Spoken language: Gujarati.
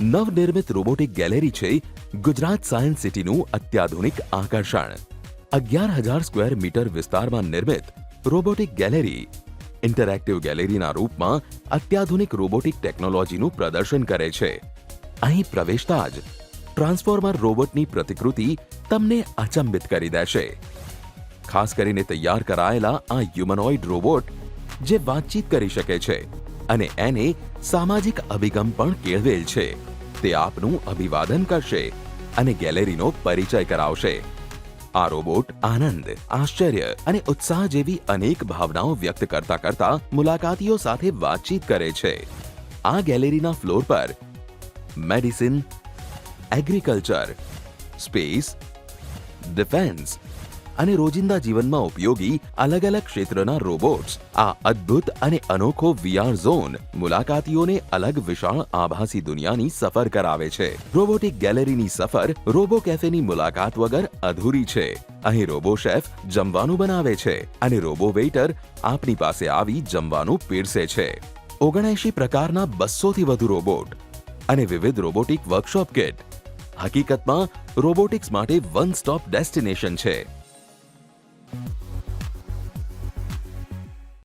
નવનિર્મિત રોબોટિક ગેલેરી છે ગુજરાત સાયન્સ સિટીનું અત્યાધુનિક આકર્ષણ. અગિયાર હજાર સ્ક્વેર મીટર વિસ્તારમાં નિર્મિત રોબોટિક ગેલેરી ઇન્ટરેક્ટિવ ગેલેરીના રૂપમાં અત્યાધુનિક રોબોટિક ટેકનોલોજીનું પ્રદર્શન કરે છે. અહીં પ્રવેશતા જ ટ્રાન્સફોર્મર રોબોટની પ્રતિકૃતિ તમને અચંબિત કરી દેશે. ખાસ કરીને તૈયાર કરાયેલા આ હ્યુમનોઇડ રોબોટ જે વાતચીત કરી શકે છે અને એને સામાજિક અભિગમ પણ કેળવેલ છે. તે આપનું અભિવાદન કરશે અને ગેલેરીનો પરિચય કરાવશે. આ રોબોટ આનંદ, આશ્ચર્ય અને ઉત્સાહ જેવી અનેક ભાવનાઓ વ્યક્ત કરતા કરતા મુલાકાતીઓ સાથે વાતચીત કરે છે. આ ગેલેરીના ફ્લોર પર મેડિસિન, એગ્રીકલ્ચર, સ્પેસ, ડિફેન્સ અને રોજિંદા જીવનમાં ઉપયોગી અલગ અલગ ક્ષેત્રના રોબોટ્સ. આ અદ્ભુત અને અનોખો વીઆર ઝોન મુલાકાતીઓને અલગ વિશાળ આભાસી દુનિયાની સફર કરાવે છે. રોબોટિક ગેલેરીની સફર રોબો કેફેની મુલાકાત વગર અધૂરી છે. અહીં રોબો શેફ જમવાનું બનાવે છે અને રોબો વેઇટર આપની પાસે આવી જમવાનું પીરસે છે. ઓગણએંશી પ્રકારના બસોથી વધુ રોબોટ અને વિવિધ રોબોટિક વર્કશોપ કિટ. હકીકતમાં રોબોટિક્સ માટે વન સ્ટોપ ડેસ્ટિનેશન છે.